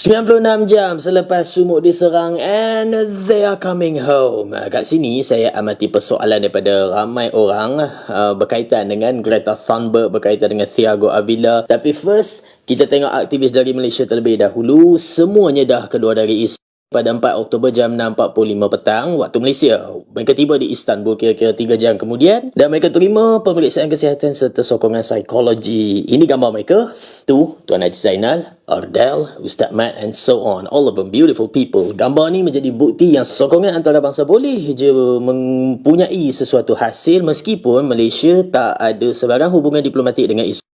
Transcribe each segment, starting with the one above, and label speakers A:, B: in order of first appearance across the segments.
A: 96 jam selepas sumuk diserang and they are coming home. Ah, Kat sini saya amati persoalan daripada ramai orang uh, berkaitan dengan Greta Thunberg, berkaitan dengan Thiago Avila. Tapi first, kita tengok aktivis dari Malaysia terlebih dahulu. Semuanya dah keluar dari Islam pada 4 Oktober jam 6.45 petang waktu Malaysia. Mereka tiba di Istanbul kira-kira 3 jam kemudian dan mereka terima pemeriksaan kesihatan serta sokongan psikologi. Ini gambar mereka. Tu, Tuan Haji Zainal, Ardel, Ustaz Mat and so on. All of them beautiful people. Gambar ni menjadi bukti yang sokongan antara bangsa boleh je mempunyai sesuatu hasil meskipun Malaysia tak ada sebarang hubungan diplomatik dengan Islam.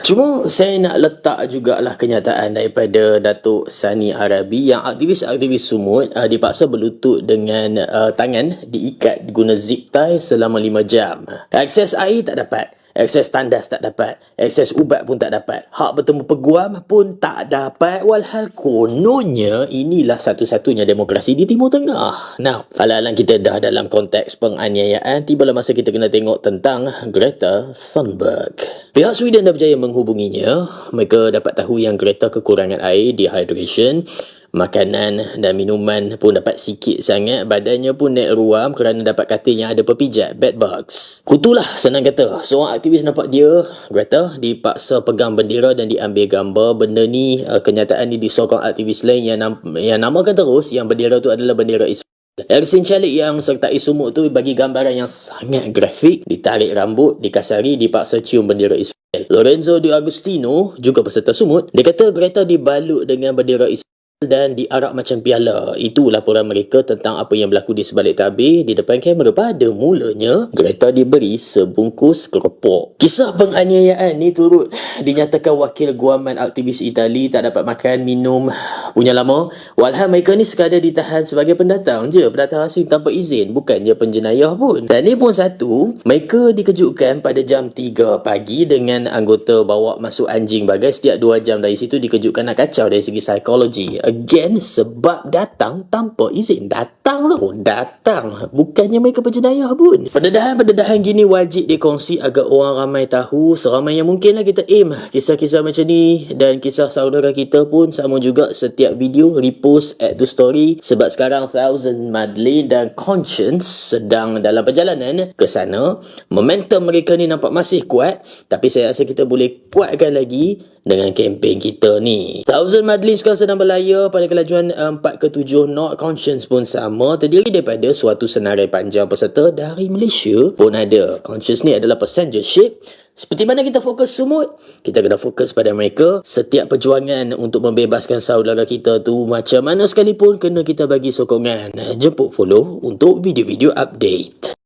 A: Cuma saya nak letak jugalah kenyataan daripada Datuk Sani Arabi yang aktivis-aktivis sumut uh, dipaksa berlutut dengan uh, tangan diikat guna zip tie selama 5 jam. Akses air tak dapat. Akses tandas tak dapat. Akses ubat pun tak dapat. Hak bertemu peguam pun tak dapat. Walhal kononnya inilah satu-satunya demokrasi di Timur Tengah. Now, alang-alang kita dah dalam konteks penganiayaan, tibalah masa kita kena tengok tentang Greta Thunberg. Pihak Sweden dah berjaya menghubunginya. Mereka dapat tahu yang Greta kekurangan air, dehydration, Makanan dan minuman pun dapat sikit sangat. Badannya pun naik ruam kerana dapat katil yang ada pepijat, bed bugs. Kutulah senang kata. Seorang aktivis nampak dia, Greta, dipaksa pegang bendera dan diambil gambar. Benda ni, uh, kenyataan ni disokong aktivis lain yang, nam- yang namakan terus yang bendera tu adalah bendera Israel. Ersin Chalik yang sertai sumuk tu bagi gambaran yang sangat grafik. Ditarik rambut, dikasari, dipaksa cium bendera Israel. Lorenzo Di Agustino, juga peserta sumut, dia kata Greta dibalut dengan bendera Israel dan diarak macam piala. Itu laporan mereka tentang apa yang berlaku di sebalik tabir di depan kamera. Pada mulanya, Greta diberi sebungkus keropok. Kisah penganiayaan ni turut dinyatakan wakil guaman aktivis Itali tak dapat makan, minum punya lama. Walhal mereka ni sekadar ditahan sebagai pendatang je. Pendatang asing tanpa izin. Bukannya penjenayah pun. Dan ni pun satu, mereka dikejutkan pada jam 3 pagi dengan anggota bawa masuk anjing bagai setiap 2 jam dari situ dikejutkan nak kacau dari segi psikologi again sebab datang tanpa izin. Datang lah. Datang. Bukannya mereka penjenayah pun. Pendedahan-pendedahan gini wajib dikongsi agar orang ramai tahu. Seramai yang mungkin lah kita aim kisah-kisah macam ni. Dan kisah saudara kita pun sama juga setiap video repost add to story. Sebab sekarang Thousand Madeleine dan Conscience sedang dalam perjalanan ke sana. Momentum mereka ni nampak masih kuat. Tapi saya rasa kita boleh kuatkan lagi dengan kempen kita ni. Thousand Madeleine sekarang sedang berlayar pada kelajuan 4 ke 7 knot. Conscience pun sama. Terdiri daripada suatu senarai panjang peserta dari Malaysia pun ada. Conscience ni adalah passenger ship. Seperti mana kita fokus sumut, kita kena fokus pada mereka. Setiap perjuangan untuk membebaskan saudara kita tu macam mana sekalipun kena kita bagi sokongan. Jemput follow untuk video-video update.